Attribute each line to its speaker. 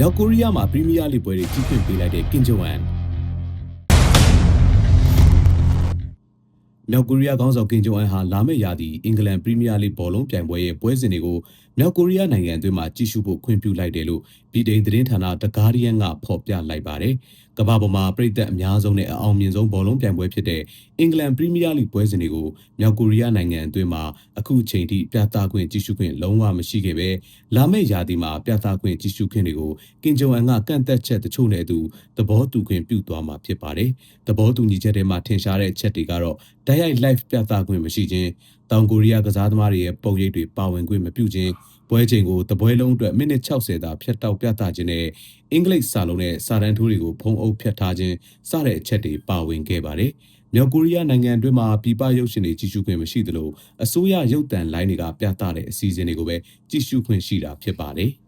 Speaker 1: မြောက်ကိုရီးယားမှာပရီးမီးယားလိပွဲတွေကြီးခွင့်ပေးလိုက်တဲ့ကင်ဂျုံအန်မြောက်ကိုရီးယားခေါင်းဆောင်ကင်ဂျုံအန်ဟာလာမယ့်ရာသီအင်္ဂလန်ပရီးမီးယားလိဘောလုံးပြိုင်ပွဲရဲ့ပွဲစဉ်တွေကို မြောက်ကိုရီးယားနိုင်ငံအတွင်းမှာကြီးစုဖို့ခွင့်ပြုလိုက်တယ်လို့ဗြိတိန်သတင်းဌာန The Guardian ကဖော်ပြလိုက်ပါတယ်။ကမ္ဘာပေါ်မှာပြည်သက်အများဆုံးနဲ့အအောင်မြင်ဆုံးဘောလုံးပြိုင်ပွဲဖြစ်တဲ့အင်္ဂလန်ပရီးမီးယားလိပွဲစဉ်တွေကိုမြောက်ကိုရီးယားနိုင်ငံအတွင်းမှာအခုချိန်ထိပြသခွင့်ကြီးစုခွင့်လုံးဝမရှိခဲ့ပဲလာမယ့်ရာသီမှာပြသခွင့်ကြီးစုခွင့်တွေကိုကင်ဂျုံအန်ကကန့်သက်ချက်တချို့နဲ့အတူသဘောတူခွင့်ပြုသွားမှာဖြစ်ပါတယ်။သဘောတူညီချက်တွေမှာထင်ရှားတဲ့ချက်တွေကတော့ဓာတ်ရိုက် live ပြသခွင့်မရှိခြင်း တောင်ကိုရီးယားကစားသမားတွေရဲ့ပုံရိပ်တွေပါဝင်ခွင့်မပြုခြင်းပွဲချိန်ကိုတပွဲလုံးအတွက်မိနစ်60သာဖြတ်တောက်ပြသခြင်းနဲ့အင်္ဂလိပ်စာလုံးနဲ့စာတန်းထိုးတွေကိုဖုံးအုပ်ဖြတ်ထားခြင်းစတဲ့အချက်တွေပါဝင်ခဲ့ပါတယ်။မြောက်ကိုရီးယားနိုင်ငံအတွင်းမှာပြည်ပရုပ်ရှင်တွေကြီးစုခွင့်မရှိသလိုအစိုးရရုပ်သံလိုင်းတွေကပြသတဲ့အစီအစဉ်တွေကိုပဲကြီးစုခွင့်ရှိတာဖြစ်ပါတယ်။